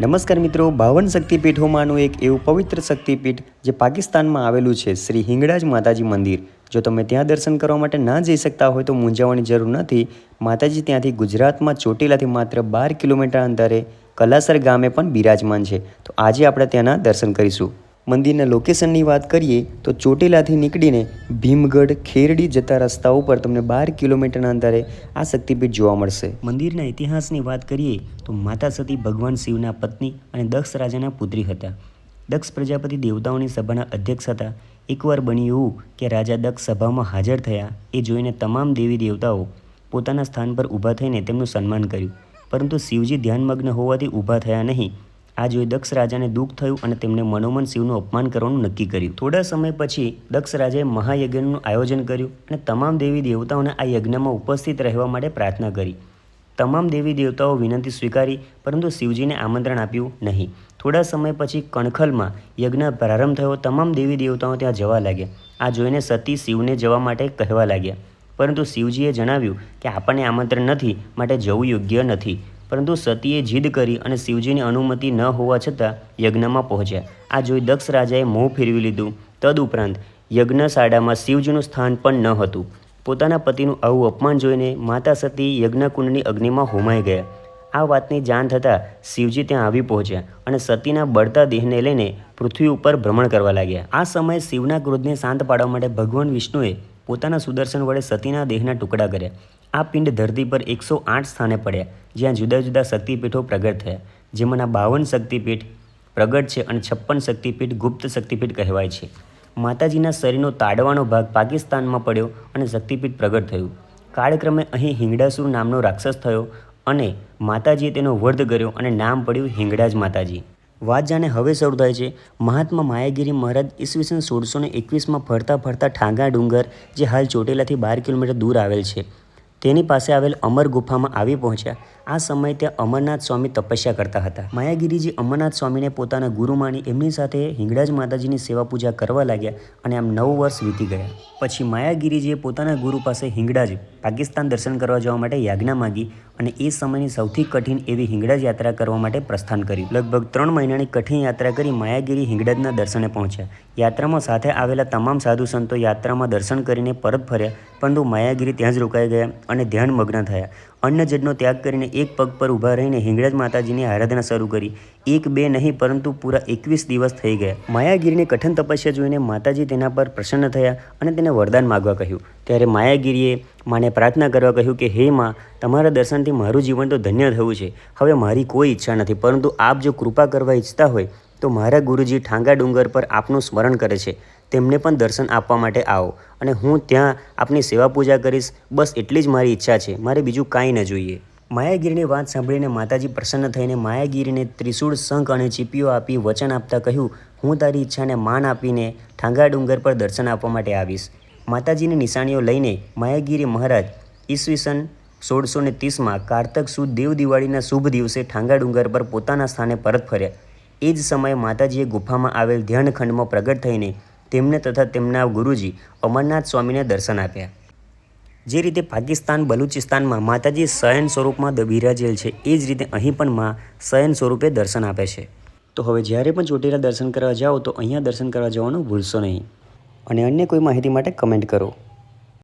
નમસ્કાર મિત્રો, બાવન શક્તિપીઠોમાંનું એક એવું પવિત્ર શક્તિપીઠ જે પાકિસ્તાનમાં આવેલું છે, શ્રી હિંગળાજ માતાજી મંદિર. જો તમે ત્યાં દર્શન કરવા માટે ના જઈ શકતા હોય તો મૂંઝાવવાની જરૂર નથી. માતાજી ત્યાંથી ગુજરાતમાં ચોટીલાથી માત્ર બાર કિલોમીટર અંતરે કલાસર ગામે પણ બિરાજમાન છે. તો આજે આપણે ત્યાંના દર્શન કરીશું. મંદિરના લોકેશનની વાત કરીએ તો ચોટીલાથી નીકળીને ભીમગઢ ખેરડી જતા રસ્તા ઉપર તમને બાર કિલોમીટરના અંતરે આ શક્તિપીઠ જોવા મળશે. મંદિરના ઇતિહાસની વાત કરીએ તો માતા સતી ભગવાન શિવના પત્ની અને દક્ષ રાજાના પુત્રી હતા. દક્ષ પ્રજાપતિ દેવતાઓની સભાના અધ્યક્ષ હતા. એકવાર બન્યું એવું કે રાજા દક્ષ સભામાં હાજર થયા એ જોઈને તમામ દેવી દેવતાઓ પોતાના સ્થાન પર ઊભા થઈને તેમનું સન્માન કર્યું. પરંતુ શિવજી ધ્યાનમગ્ન હોવાથી ઊભા થયા નહીં. આ જોઈ દક્ષ રાજાને દુઃખ થયું અને તેમણે મનોમન શિવનું અપમાન કરવાનું નક્કી કર્યું. થોડા સમય પછી દક્ષ રાજાએ મહાયજ્ઞનું આયોજન કર્યું અને તમામ દેવી દેવતાઓને આ યજ્ઞમાં ઉપસ્થિત રહેવા માટે પ્રાર્થના કરી. તમામ દેવી દેવતાઓ વિનંતી સ્વીકારી, પરંતુ શિવજીને આમંત્રણ આપ્યું નહીં. થોડા સમય પછી કણખલમાં યજ્ઞ પ્રારંભ થયો. તમામ દેવી દેવતાઓ ત્યાં જવા લાગ્યા. આ જોઈને સતી શિવને જવા માટે કહેવા લાગ્યા. પરંતુ શિવજીએ જણાવ્યું કે આપણને આમંત્રણ નથી, માટે જવું યોગ્ય નથી. પરંતુ સતીએ જીદ કરી અને શિવજીની અનુમતિ ન હોવા છતાં યજ્ઞમાં પહોંચ્યા. આ જોઈ દક્ષ રાજાએ મોં ફેરવી લીધું. તદુપરાંત યજ્ઞશાળામાં શિવજીનું સ્થાન પણ ન હતું. પોતાના પતિનું આવું અપમાન જોઈને માતા સતી યજ્ઞકુંડની અગ્નિમાં હોમાઈ ગયા. આ વાતની જાણ થતાં શિવજી ત્યાં આવી પહોંચ્યા અને સતીના બળતા દેહને લઈને પૃથ્વી ઉપર ભ્રમણ કરવા લાગ્યા. આ સમયે શિવના ક્રોધને શાંત પાડવા માટે ભગવાન વિષ્ણુએ પોતાના સુદર્શન વડે સતીના દેહના ટુકડા કર્યા. આ પિંડ ધરતી પર એકસો આઠ સ્થાને પડ્યા, જ્યાં જુદા જુદા શક્તિપીઠો પ્રગટ થયા, જેમાંના બાવન શક્તિપીઠ પ્રગટ છે અને છપ્પન શક્તિપીઠ ગુપ્ત શક્તિપીઠ કહેવાય છે. માતાજીના શરીરનો તાડવાનો ભાગ પાકિસ્તાનમાં પડ્યો અને શક્તિપીઠ પ્રગટ થયું. કાળક્રમે અહીં હિંગડાસુર નામનો રાક્ષસ થયો અને માતાજીએ તેનો વધ કર્યો અને નામ પડ્યું હિંગડાજ માતાજી. વાત જાણે હવે શરૂ થાય છે. મહાત્મા માયાગીરી મહારાજ ઈસવીસન સોળસો ને એકવીસમાં ફરતા ફરતા ઠાંગા ડુંગર, જે હાલ ચોટેલાથી બાર કિલોમીટર દૂર આવેલ છે તેની પાસે આવેલ અમર ગુફામાં આવી પહોંચ્યા. આ સમયે ત્યાં અમરનાથ સ્વામી તપસ્યા કરતા હતા. માયાગીરીજી અમરનાથ સ્વામીને પોતાના ગુરુ માની એમની સાથે હિંગળાજ માતાજીની સેવા પૂજા કરવા લાગ્યા અને આમ નવ વર્ષ વીતી ગયા. પછી માયાગીરીજીએ પોતાના ગુરુ પાસે હિંગળાજ પાકિસ્તાન દર્શન કરવા જવા માટે યાજ્ઞા માગી અને એ સમયની સૌથી કઠિન એવી હિંગળાજ યાત્રા કરવા માટે પ્રસ્થાન કર્યું. લગભગ ત્રણ મહિનાની કઠિન યાત્રા કરી માયાગીરી હિંગળાજના દર્શને પહોંચ્યા. યાત્રામાં સાથે આવેલા તમામ સાધુ સંતો યાત્રામાં દર્શન કરીને પરત ફર્યા, પરંતુ માયાગીરી ત્યાં જ રોકાઈ ગયા અને ધ્યાનમગ્ન થયા. અન્ન જડનો ત્યાગ કરીને એક પગ પર ઊભા રહીને હિંગળાજ માતાજીની આરાધના શરૂ કરી. એક, બે નહીં, પરંતુ પૂરા એકવીસ દિવસ થઈ ગયા. માયાગીરીને કઠન તપસ્યા જોઈને માતાજી તેના પર પ્રસન્ન થયા અને તેને વરદાન માગવા કહ્યું. ત્યારે માયાગીરીએ માને પ્રાર્થના કરવા કહ્યું કે, હે માં, તમારા દર્શનથી મારું જીવન તો ધન્ય થયું છે. હવે મારી કોઈ ઈચ્છા નથી, પરંતુ આપ જો કૃપા કરવા ઈચ્છતા હોય તો મારા ગુરુજી ઠાંગા ડુંગર પર આપનું સ્મરણ કરે છે. તેમને પણ દર્શન આપવા માટે આવો. અને હું ત્યાં આપની સેવા પૂજા કરીશ. બસ એટલી જ મારી ઈચ્છા છે. મારે બીજું કાંઈ ન જોઈએ. માયાગીરીની વાત સાંભળીને માતાજી પ્રસન્ન થઈને માયાગીરીને ત્રિશૂળ શંખ અને ચીપીઓ આપી વચન આપતા કહ્યું, હું તારી ઈચ્છાને માન આપીને ઠાંગા ડુંગર પર દર્શન આપવા માટે આવીશ. માતાજીની નિશાનીઓ લઈને માયાગીરી મહારાજ ઈસવીસન સોળસો ને ત્રીસમાં કારતક સુદ દેવ દિવાળીના શુભ દિવસે ઠાંગા ડુંગર પર પોતાના સ્થાને પરત ફર્યા. એ જ સમયે માતાજીએ ગુફામાં આવેલ ધ્યાનખંડમાં પ્રગટ થઈને તેમને તથા તેમના ગુરુજી અમરનાથ સ્વામીને દર્શન આપ્યા. જે રીતે પાકિસ્તાન બલુચિસ્તાનમાં માતાજી શયન સ્વરૂપમાં બિરાજેલ છે, એ જ રીતે અહીં પણ માં શયન સ્વરૂપે દર્શન આપે છે. તો હવે જ્યારે પણ ચોટીલા દર્શન કરવા જાઓ તો અહીંયા દર્શન કરવા જવાનું ભૂલશો નહીં. અને અન્ય કોઈ માહિતી માટે કમેન્ટ કરો.